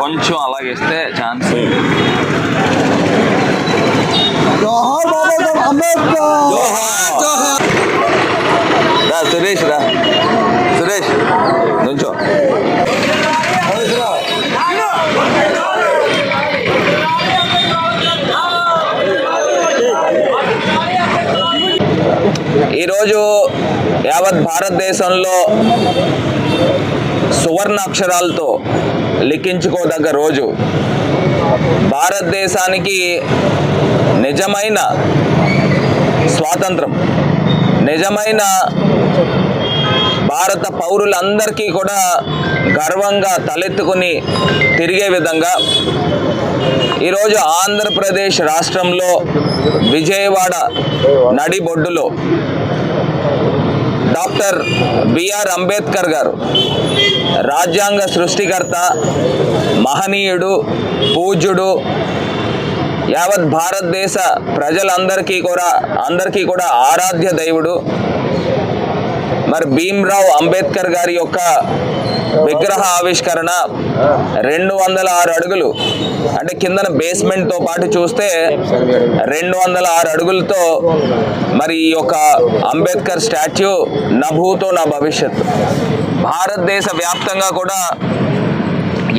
కొంచెం అలాగేస్తే ఛాన్స్ జోహార్ బాబా అంబేద్కర్ రా సురేష్ రా సురేష్ నుంచో ఈరోజు యావత్ భారతదేశంలో సువర్ణ అక్షరాలతో లిఖించుకోదగ్గ రోజు. భారతదేశానికి నిజమైన స్వాతంత్రం నిజమైన భారత పౌరులందరికీ కూడా గర్వంగా తలెత్తుకుని తిరిగే విధంగా ఈరోజు ఆంధ్రప్రదేశ్ రాష్ట్రంలో విజయవాడ నడిబొడ్డులో డాక్టర్ బిఆర్ అంబేద్కర్ గారు రాజ్యాంగ సృష్టికర్త మహనీయుడు పూజ్యుడు యావత్ భారతదేశ ప్రజలందరికీ కూడా అందరికీ కూడా ఆరాధ్య దైవుడు. మరి భీమ్రావ్ అంబేద్కర్ గారి యొక్క విగ్రహ ఆవిష్కరణ రెండు వందల ఆరు అడుగులు. అంటే కిందన బేస్మెంట్తో పాటు చూస్తే రెండు వందల ఆరు అడుగులతో మరి ఈ యొక్క అంబేద్కర్ స్టాచ్యూ నభూతో నా భవిష్యత్ భారతదేశ వ్యాప్తంగా కూడా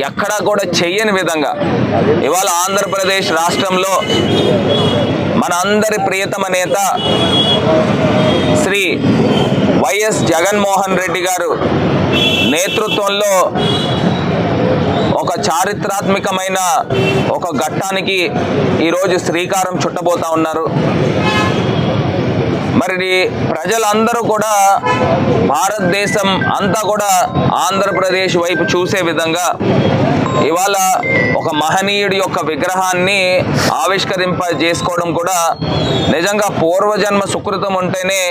ఎక్కడా కూడా చెయ్యని విధంగా ఇవాళ ఆంధ్రప్రదేశ్ రాష్ట్రంలో మన అందరి ప్రియతమ నేత శ్రీ వైఎస్ జగన్మోహన్ రెడ్డి గారు నేతృత్వంలో ఒక చారిత్రాత్మకమైన ఒక ఘట్టానికి ఈరోజు శ్రీకారం చుట్టబోతా ఉన్నారు. మరి ప్రజలందరూ కూడా భారతదేశం అంతా కూడా ఆంధ్రప్రదేశ్ వైపు చూసే విధంగా ఇవాళ ఒక మహనీయుడి యొక్క విగ్రహాన్ని ఆవిష్కరింప చేసుకోవడం కూడా నిజంగా పూర్వజన్మ సుకృతం ఉంటేనే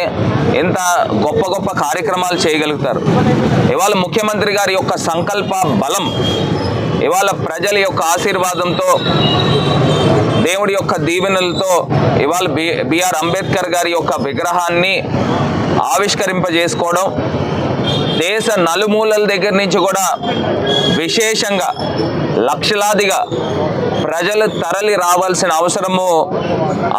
ఇంత గొప్ప గొప్ప కార్యక్రమాలు చేయగలుగుతారు. ఇవాళ ముఖ్యమంత్రి గారి యొక్క సంకల్ప బలం ఇవాళ ప్రజల యొక్క ఆశీర్వాదంతో దేవుడి యొక్క దీవెనలతో ఇవాళ బిఆర్ అంబేద్కర్ గారి యొక్క విగ్రహాన్ని ఆవిష్కరింపజేసుకోవడం దేశ నలుమూలల దగ్గర నుంచి కూడా విశేషంగా లక్షలాదిగా ప్రజలు తరలి రావాల్సిన అవసరము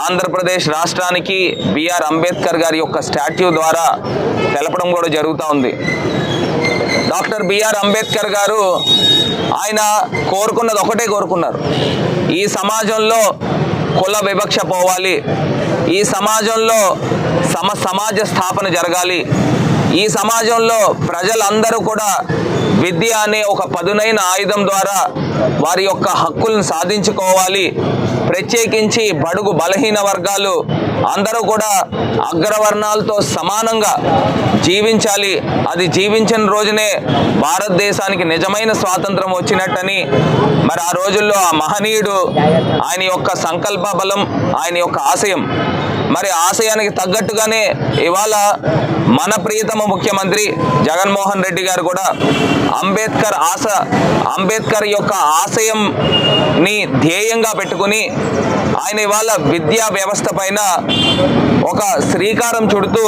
ఆంధ్రప్రదేశ్ రాష్ట్రానికి బిఆర్ అంబేద్కర్ గారి యొక్క స్టాట్యూ ద్వారా తెలపడం కూడా జరుగుతూ ఉంది. డాక్టర్ బిఆర్ అంబేద్కర్ గారు ఆయన కోరుకున్నది ఒకటే కోరుకున్నారు. ఈ సమాజంలో కుల వివక్ష పోవాలి. ఈ సమాజంలో సమ సమాజ స్థాపన జరగాలి. ఈ సమాజంలో ప్రజలందరూ కూడా విద్య అనే ఒక పదునైన ఆయుధం ద్వారా వారి యొక్క హక్కులను సాధించుకోవాలి. ప్రత్యేకించి బడుగు బలహీన వర్గాలు అందరూ కూడా అగ్రవర్ణాలతో సమానంగా జీవించాలి. అది జీవించిన రోజునే భారతదేశానికి నిజమైన స్వాతంత్రం వచ్చినట్టని మరి ఆ రోజుల్లో ఆ మహనీయుడు ఆయన యొక్క సంకల్ప బలం ఆయన యొక్క ఆశయం మరి ఆశయానికి తగ్గట్టుగానే ఇవాళ మన ప్రియతమ ముఖ్యమంత్రి జగన్మోహన్ రెడ్డి గారు కూడా అంబేద్కర్ ఆశ అంబేద్కర్ యొక్క ఆశయంని ధ్యేయంగా పెట్టుకుని ఆయన ఇవాళ విద్యా వ్యవస్థ పైన ఒక శ్రీకారం చుడుతూ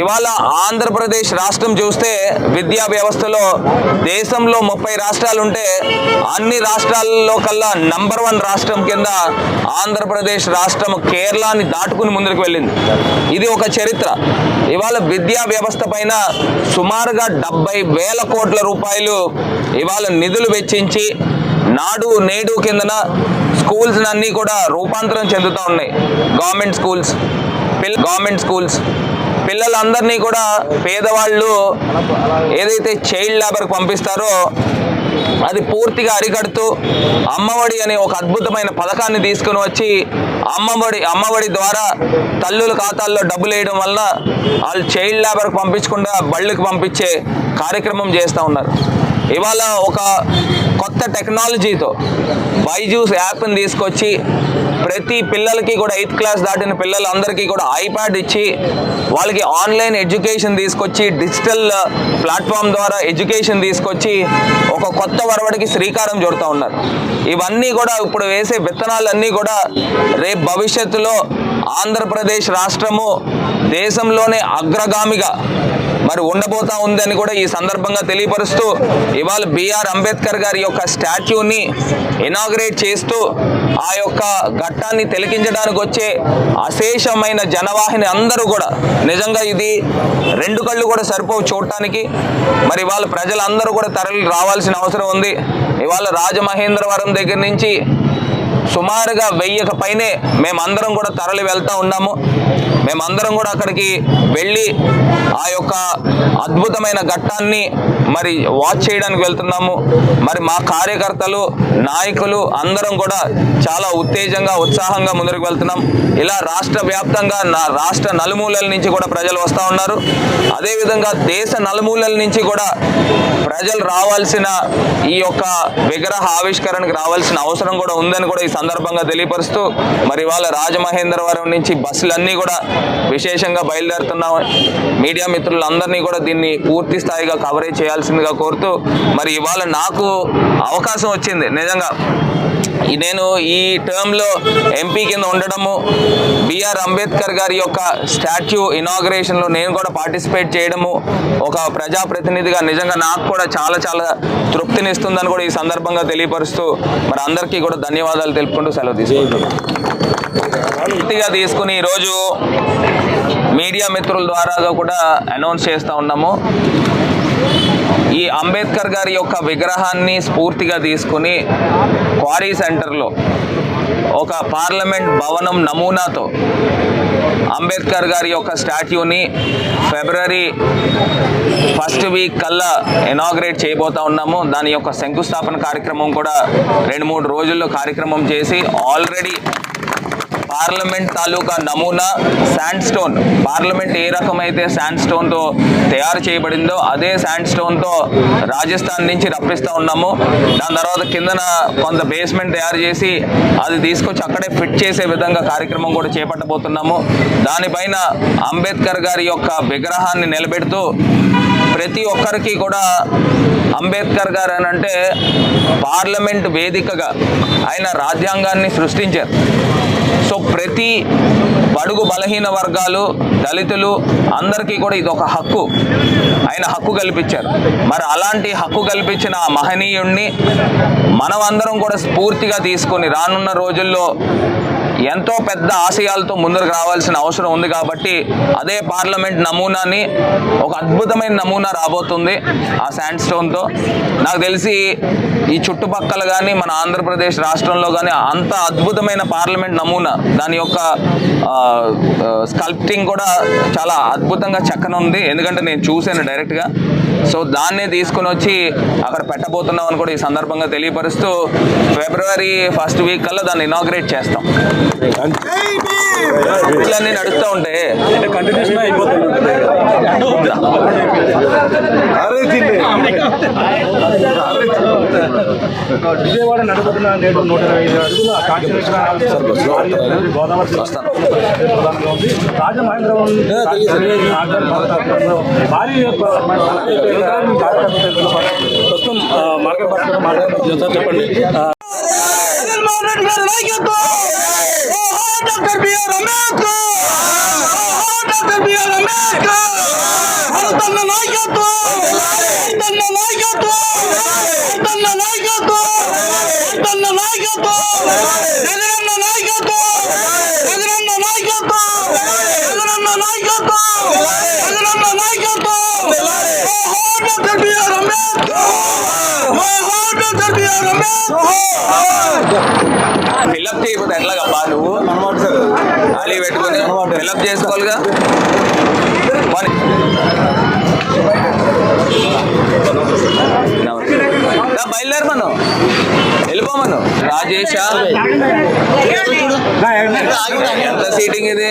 ఇవాళ ఆంధ్రప్రదేశ్ రాష్ట్రం చూస్తే విద్యా వ్యవస్థలో దేశంలో ముప్పై రాష్ట్రాలు ఉంటే అన్ని రాష్ట్రాల్లో కల్లా నంబర్ వన్ రాష్ట్రం కింద ఆంధ్రప్రదేశ్ రాష్ట్రం కేరళని దాటుకుని ముందుకు వెళ్ళింది. ఇది ఒక చరిత్ర. ఇవాళ విద్యా వ్యవస్థ పైన సుమారుగా డెబ్బై వేల కోట్ల రూపాయలు ఇవాళ నిధులు వెచ్చించి నాడు నేడు కిందన స్కూల్స్ అన్నీ కూడా రూపాంతరం చెందుతూ ఉన్నాయి. గవర్నమెంట్ స్కూల్స్ పిల్ల గవర్నమెంట్ స్కూల్స్ పిల్లలందరినీ కూడా పేదవాళ్ళు ఏదైతే చైల్డ్ లేబర్కి పంపిస్తారో అది పూర్తిగా అరికడుతూ అమ్మఒడి అనే ఒక అద్భుతమైన పథకాన్ని తీసుకుని వచ్చి అమ్మఒడి అమ్మఒడి ద్వారా తల్లుల ఖాతాల్లో డబ్బులు వేయడం వల్ల వాళ్ళు చైల్డ్ లేబర్కి పంపించకుండా బళ్ళకి పంపించే కార్యక్రమం చేస్తూ ఉన్నారు. ఇవాళ ఒక కొత్త టెక్నాలజీతో బైజూస్ యాప్ని తీసుకొచ్చి ప్రతి పిల్లలకి కూడా ఎయిత్ క్లాస్ దాటిన పిల్లలందరికీ కూడా ఐప్యాడ్ ఇచ్చి వాళ్ళకి ఆన్లైన్ ఎడ్యుకేషన్ తీసుకొచ్చి డిజిటల్ ప్లాట్ఫామ్ ద్వారా ఎడ్యుకేషన్ తీసుకొచ్చి ఒక కొత్త వరవడికి శ్రీకారం చుడుతూ ఉన్నారు. ఇవన్నీ కూడా ఇప్పుడు వేసే విత్తనాలన్నీ కూడా రేపు భవిష్యత్తులో ఆంధ్రప్రదేశ్ రాష్ట్రము దేశంలోనే అగ్రగామిగా మరి ఉండబోతా ఉందని కూడా ఈ సందర్భంగా తెలియపరుస్తూ ఇవాళ బిఆర్ అంబేద్కర్ గారి యొక్క స్టాచ్యూని ఇనాగ్రేట్ చేస్తూ ఆ యొక్క ఘట్టాన్ని తిలకించడానికి వచ్చే అశేషమైన జనవాహిని అందరూ కూడా నిజంగా ఇది రెండు కళ్ళు కూడా సరిపోవు చూడటానికి. మరి ఇవాళ ప్రజలందరూ కూడా తరలి రావాల్సిన అవసరం ఉంది. ఇవాళ రాజమహేంద్రవరం దగ్గర నుంచి సుమారుగా వెయ్యిక పైనే మేమందరం కూడా తరలి వెళ్తూ ఉన్నాము. మేమందరం కూడా అక్కడికి వెళ్ళి ఆ యొక్క అద్భుతమైన ఘట్టాన్ని మరి వాచ్ చేయడానికి వెళ్తున్నాము. మరి మా కార్యకర్తలు నాయకులు అందరం కూడా చాలా ఉత్తేజంగా ఉత్సాహంగా ముందుకు వెళ్తున్నాం. ఇలా రాష్ట్ర వ్యాప్తంగా నా రాష్ట్ర నలుమూలల నుంచి కూడా ప్రజలు వస్తూ ఉన్నారు. అదేవిధంగా దేశ నలుమూలల నుంచి కూడా ప్రజలు రావాల్సిన ఈ యొక్క విగ్రహ ఆవిష్కరణకు రావాల్సిన అవసరం కూడా ఉందని కూడా ఈ సందర్భంగా తెలియపరుస్తూ మరి ఇవాళ రాజమహేంద్రవరం నుంచి బస్సులన్నీ కూడా విశేషంగా బయలుదేరుతున్నాం. మీడియా మిత్రులందరినీ కూడా దీన్ని పూర్తి స్థాయిగా కవరేజ్ చేయాల్సిందిగా కోరుతూ మరి ఇవాళ నాకు అవకాశం వచ్చింది. నిజంగా నేను ఈ టర్మ్లో ఎంపీ కింద ఉండడము బిఆర్ అంబేద్కర్ గారి యొక్క స్టాచ్యూ ఇనాగ్రేషన్లో నేను కూడా పార్టిసిపేట్ చేయడము ఒక ప్రజాప్రతినిధిగా నిజంగా నాకు కూడా చాలా చాలా తృప్తినిస్తుందని కూడా ఈ సందర్భంగా తెలియపరుస్తూ మరి అందరికీ కూడా ధన్యవాదాలు తెలుపుకుంటూ సెలవు తీసుకుంటున్నాను. పూర్తిగా తీసుకుని ఈరోజు మీడియా మిత్రుల ద్వారా కూడా అనౌన్స్ చేస్తూ ఉన్నాము. ఈ అంబేద్కర్ గారి యొక్క విగ్రహాన్ని స్ఫూర్తిగా తీసుకుని క్వారీ సెంటర్లో ఒక పార్లమెంట్ భవనం నమూనాతో అంబేద్కర్ గారి యొక్క స్టాట్యూని ఫిబ్రవరి ఫస్ట్ వీక్ కల్లా ఇనాగ్రేట్ చేయబోతా ఉన్నాము. దాని యొక్క శంకుస్థాపన కార్యక్రమం కూడా రెండు మూడు రోజుల్లో కార్యక్రమం చేసి ఆల్రెడీ పార్లమెంట్ తాలూకా నమూనా శాండ్ స్టోన్ పార్లమెంట్ ఏ రకమైతే శాండ్ స్టోన్తో తయారు చేయబడిందో అదే శాండ్ స్టోన్తో రాజస్థాన్ నుంచి రప్పిస్తూ ఉన్నాము. దాని తర్వాత కిందన కొంత బేస్మెంట్ తయారు చేసి అది తీసుకొచ్చి అక్కడే ఫిట్ చేసే విధంగా కార్యక్రమం కూడా చేపట్టబోతున్నాము. దానిపైన అంబేద్కర్ గారి యొక్క విగ్రహాన్ని నిలబెడుతూ ప్రతి ఒక్కరికి కూడా అంబేద్కర్ గారు అని అంటే పార్లమెంట్ వేదికగా ఆయన రాజ్యాంగాన్ని సృష్టించారు. సో ప్రతి బడుగు బలహీన వర్గాలు దళితులు అందరికీ కూడా ఇది ఒక హక్కు. ఆయన హక్కు కల్పించారు. మరి అలాంటి హక్కు కల్పించిన ఆ మహనీయుణ్ణి మనం అందరం కూడా స్ఫూర్తిగా తీసుకొని రానున్న రోజుల్లో ఎంతో పెద్ద ఆశయాలతో ముందుకు రావాల్సిన అవసరం ఉంది కాబట్టి అదే పార్లమెంట్ నమూనాని ఒక అద్భుతమైన నమూనా రాబోతుంది ఆ శాండ్ స్టోన్తో నాకు తెలిసి ఈ చుట్టుపక్కల కానీ మన ఆంధ్రప్రదేశ్ రాష్ట్రంలో కానీ అంత అద్భుతమైన పార్లమెంట్ నమూనా దాని యొక్క స్కల్ప్టింగ్ కూడా చాలా అద్భుతంగా చక్కనుంది. ఎందుకంటే నేను చూశాను డైరెక్ట్గా. సో దాన్నే తీసుకుని వచ్చి అక్కడ పెట్టబోతున్నాం అని కూడా ఈ సందర్భంగా తెలియపరుస్తూ ఫిబ్రవరి ఫస్ట్ వీక్ కల్లా దాన్ని ఇనాగ్రేట్ చేస్తాం. ఇట్లన్నీ నడుస్తూ ఉంటే కంటిన్యూషన్ అయిపోతుంది విజయవాడ నడుపుతున్న నేడు నూట ఇరవై ఐదు అడుగుల గోదావరి రాజమహేంద్రవరం భారీ ప్రస్తుతం మార్కెట్ చెప్పండి. జగన్మోహన్ రెడ్డి గారి నాయకత్వం doctor B R Ambedkar doctor B R Ambedkar భారతన్న నాయకత్వం భారతన్న నాయకత్వం భారతన్న నాయకత్వం భారతన్న నాయకత్వం జగనన్న నాయకత్వం జగనన్న నాయకత్వం జగనన్న నాయకత్వం జగనన్న నాయకత్వం డాక్టర్ బిఆర్ అంబేద్కర్ ఓహో డాక్టర్ బిఆర్ అంబేద్కర్ ఫిల్అప్ చేయకపోతే ఎట్లాగబ్బా నువ్వు ఖాళీ పెట్టుకొని ఫిల్అప్ చేసుకోవాలిగా బయలుదేరు మనం. వెళ్ళిపోమను రాజేష ఎంత సీటింగ్ ఇది